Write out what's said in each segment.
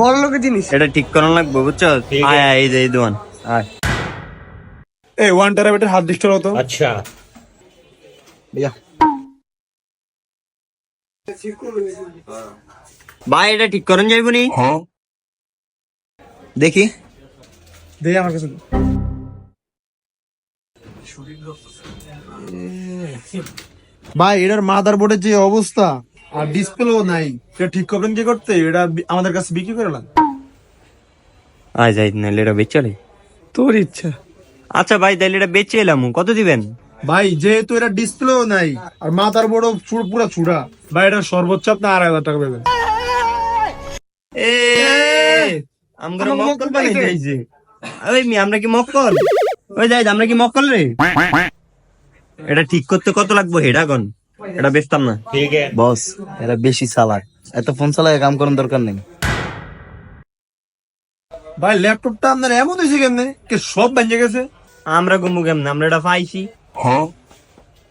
বড় লোকের জিনিস। এটা ঠিক করানো লাগবে বুঝছ? আয় এই যে এই দোকান। আয়। এই ওয়ান টেরাবাইটের হার্ড ডিস্ক হতো আচ্ছা। ভাই এটা ঠিক করেন যাইব নি? হ্যাঁ। দেখি। দে আমার কাছে ভাই এটার মাদার বোর্ডের যে অবস্থা। আর ডিসপ্লেও নাই। এটা ঠিক করবেন কি করতে? এটা আমাদের কাছে বিক্রি করে নেন আয় যাই নাহলে এটা বেচে আলাই। তোর ইচ্ছা। আচ্ছা ভাই তাহলে এটা বেচে এলাম। কত দিবেন? ভাই যেহেতু এটা ডিসপ্লেও নাই আর মাদার বোর্ডও পুরো ছুড়া ভাই এটা সর্বোচ্চ আপনি আড়াই হাজার টাকা পাবেন। এ আমরা মক্কল ওই মি আমরা কি মক্কল? ওই যাই আমরা কি মক্কল রে? এটা ঠিক করতে কত লাগবে? হেডা কোন এটা বেচতাম না। বস এটা বেশি চালাক। এত ফোন চালায় কাম করার দরকার নেই। ভাই ল্যাপটপটা আপনার এমন হয়েছে কেমনে? কে সব ভেঙে গেছে? আমরা গুমু কেমনে? আমরা এটা পাইছি। হ্যাঁ।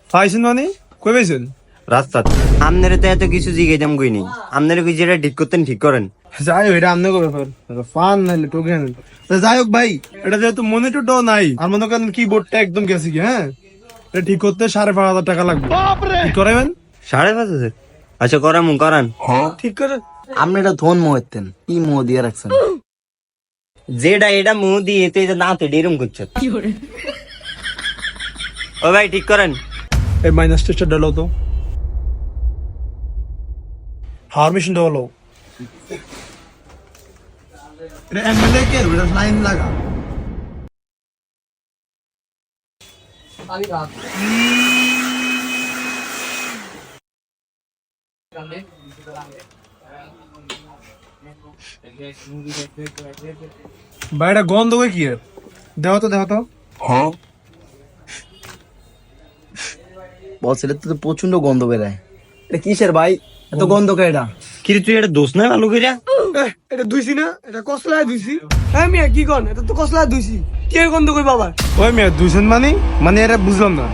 পাইছেন মানে? কই পাইছেন? রাস্তা আপনারা তো এত কিছু জিগে দাম কই নেই আপনারা কিছু যেটা ঠিক করতেন ঠিক করেন। যাই হোক এটা করে করবে ফান নাহলে টোকেন। তো যাই হোক ভাই এটা যেহেতু মনিটরটাও নাই আর মনে করেন কিবোর্ডটা একদম গেছে কি হ্যাঁ? এটা ঠিক করতে সাড়ে পাঁচ হাজার টাকা লাগবে। ঠিক করাবেন সাড়ে পাঁচ হাজার? আচ্ছা করামু করান। ঠিক করে আপনি এটা ধন মোহেতেন কি মোহ দিয়ে রাখছেন। যেটা এটা মুহ দিয়ে তো এটা দাঁতে এরম করছে ও ভাই ঠিক করেন। এই মাইনাস টেস্টার ডালো তো। হাওয়ার মেশিনটা হলো এটা এমএলএ কে লাইন লাগা। বাইরে গন্ধ হয়ে কি দেহ তো দেহ তো। বস এটা তো প্রচণ্ড গন্ধ বেরায়। এটা কিসের ভাই? এত গন্ধ কে এটা? কিন্তু তুই এটা দোষ না ভালো করিয়া এটা দুইছি না এটা কসলায় দুইছি। হ্যাঁ মিয়া কি কন? এটা তো কসলায় দুইছি। কে গন্ধ কই বাবা ওই মেয়ে দুইজন মানে? মানে এটা বুঝলাম না।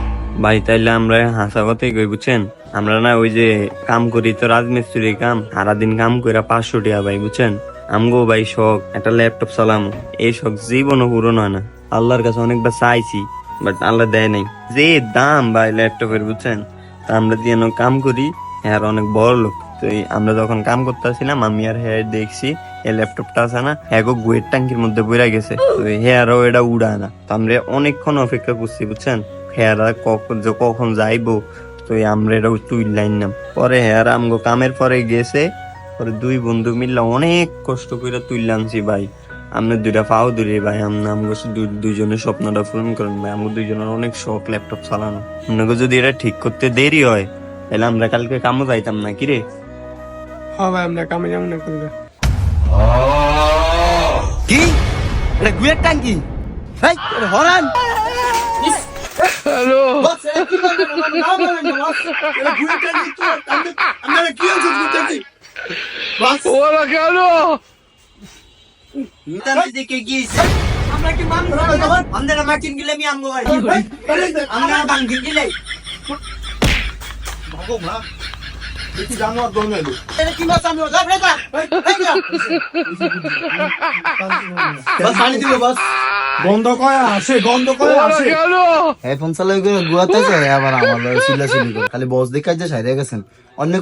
ভাই তাইলে আমরা হাসা কথাই কই বুঝছেন? আমরা না ওই যে কাম করি তো রাজমিস্ত্রি কাম সারাদিন কাম কইরা পাঁচশো টাকা ভাই বুঝছেন? আমগো ভাই শখ একটা ল্যাপটপ চালাম। এই শখ জীবনও পূরণ হয় না। আল্লাহর কাছে অনেকবার চাইছি বাট আল্লাহ দেয় নাই। যে দাম ভাই ল্যাপটপের বুঝছেন? তা আমরা দিয়ে কাম করি হ্যাঁ অনেক বড় লোক তো আমরা যখন কাম করতেছিলাম, আমি আর হ্যাঁ দেখছি এই ল্যাপটপটা আছে না, এগো গুয়ের ট্যাঙ্কির মধ্যে বইরা গেছে। তো হেয়ারও এটা উড়ায় না। তো আমরা অনেকক্ষণ অপেক্ষা করছি, বুঝছেন? হেয়ারা কখন কখন যাইবো তো আমরা এটা তুই লাইন নাম পরে হেয়ার আমগো কামের পরে গেছে, পরে দুই বন্ধু মিললে অনেক কষ্ট করে আনছি ভাই। আমরা দুইটা পাও দূরে ভাই, আমরা আমগো দুইজনের স্বপ্নটা পূরণ করেন ভাই, আমগো দুইজনের অনেক শখ ল্যাপটপ চালানো। আপনাকে যদি এটা ঠিক করতে দেরি হয়, তাহলে আমরা কালকে কামও যাইতাম না, কি রে? হ্যাঁ ভাই আমরা কামে যাব না করবে কি এটা গুয়ের ট্যাঙ্কি হেই, এটা হরান আমরা কি মান আমরা মার্কিন গিলে আমি আমগো ভাই আমরা বাঙ্গিন গিলে গন্ধ কয়া আসে গন্ধ কয়া আসে। হেডফোন ফোন চালাই করে গুয়াতে যায় আবার আমার সিলা সিলি করে। খালি বস দেখাই যে সাইরে গেছেন। অন্য